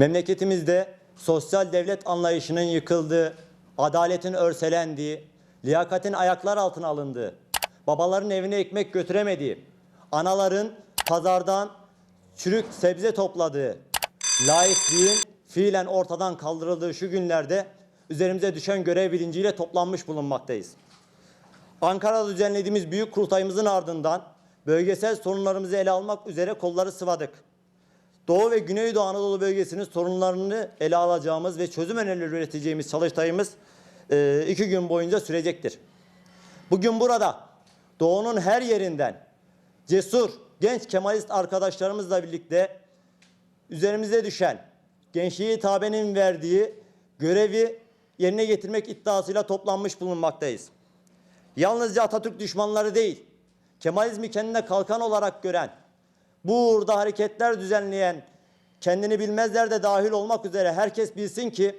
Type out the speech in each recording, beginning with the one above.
Memleketimizde sosyal devlet anlayışının yıkıldığı, adaletin örselendiği, liyakatin ayaklar altına alındığı, babaların evine ekmek götüremediği, anaların pazardan çürük sebze topladığı, laikliğin fiilen ortadan kaldırıldığı şu günlerde üzerimize düşen görev bilinciyle toplanmış bulunmaktayız. Ankara'da düzenlediğimiz büyük kurultayımızın ardından bölgesel sorunlarımızı ele almak üzere kolları sıvadık. Doğu ve Güneydoğu Anadolu bölgesinin sorunlarını ele alacağımız ve çözüm önerileri üreteceğimiz çalıştayımız e, iki gün boyunca sürecektir. Bugün burada Doğu'nun her yerinden cesur, genç Kemalist arkadaşlarımızla birlikte üzerimize düşen gençliği tabenin verdiği görevi yerine getirmek iddiasıyla toplanmış bulunmaktayız. Yalnızca Atatürk düşmanları değil, Kemalizmi kendine kalkan olarak gören, bu uğurda hareketler düzenleyen, kendini bilmezler de dahil olmak üzere herkes bilsin ki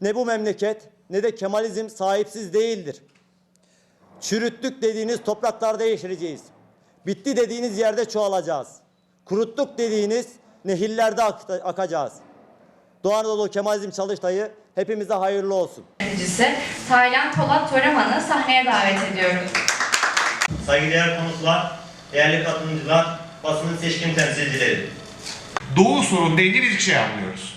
ne bu memleket ne de Kemalizm sahipsiz değildir. Çürüttük dediğiniz topraklarda yeşereceğiz. Bitti dediğiniz yerde çoğalacağız. Kuruttuk dediğiniz nehirlerde ak- akacağız. Doğu Anadolu Kemalizm Çalıştayı hepimize hayırlı olsun. yöneticisi Taylan Polat Toraman'ı sahneye davet ediyoruz. Saygıdeğer konuklar, değerli katılımcılar, basının seçkin temsilcileri. Doğu sorunu deyince iki şey anlıyoruz.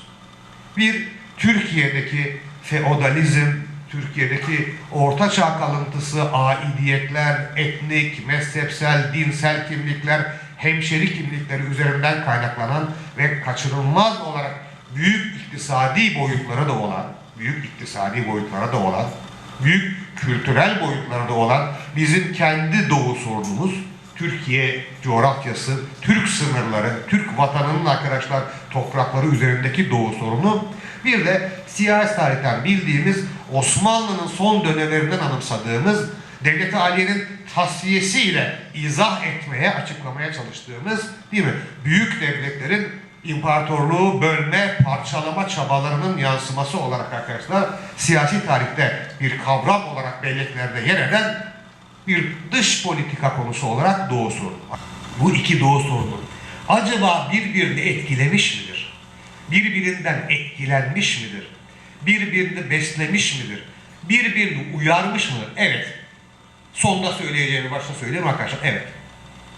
Bir, Türkiye'deki feodalizm, Türkiye'deki ortaçağ kalıntısı, aidiyetler, etnik, mezhepsel, dinsel kimlikler, hemşeri kimlikleri üzerinden kaynaklanan ve kaçınılmaz olarak büyük iktisadi boyutları da olan, büyük iktisadi boyutlara da olan, büyük kültürel boyutları da olan bizim kendi doğu sorunumuz, Türkiye coğrafyası, Türk sınırları, Türk vatanının arkadaşlar toprakları üzerindeki doğu sorunu bir de siyasi tarihten bildiğimiz Osmanlı'nın son dönemlerinden anımsadığımız Devlet-i Aliye'nin tasfiyesiyle izah etmeye, açıklamaya çalıştığımız değil mi? Büyük devletlerin imparatorluğu bölme, parçalama çabalarının yansıması olarak arkadaşlar siyasi tarihte bir kavram olarak belleklerde yer eden bir dış politika konusu olarak Doğu sorunu. Bu iki Doğu sorunu acaba birbirini etkilemiş midir? Birbirinden etkilenmiş midir? Birbirini beslemiş midir? Birbirini uyarmış mıdır? Evet. Sonda söyleyeceğimi başta söyleyeyim arkadaşlar. Evet.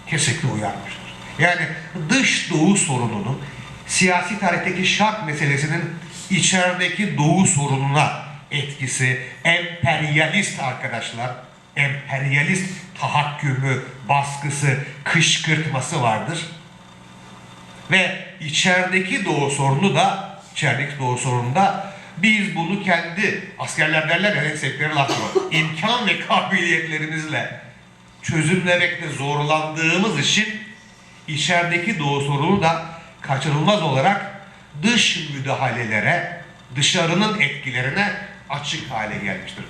Kesinlikle uyarmıştır. Yani dış doğu sorununun siyasi tarihteki şark meselesinin içerideki doğu sorununa etkisi emperyalist arkadaşlar emperyalist tahakkümü, baskısı, kışkırtması vardır. Ve içerideki doğu sorunu da içerideki doğu sorununda biz bunu kendi askerler derler ya ensekleri laf imkan ve kabiliyetlerimizle çözümlemekte zorlandığımız için içerideki doğu sorunu da kaçınılmaz olarak dış müdahalelere, dışarının etkilerine açık hale gelmiştir.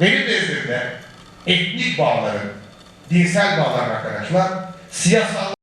Benim nezdimde etnik bağların, dinsel bağların arkadaşlar, siyasal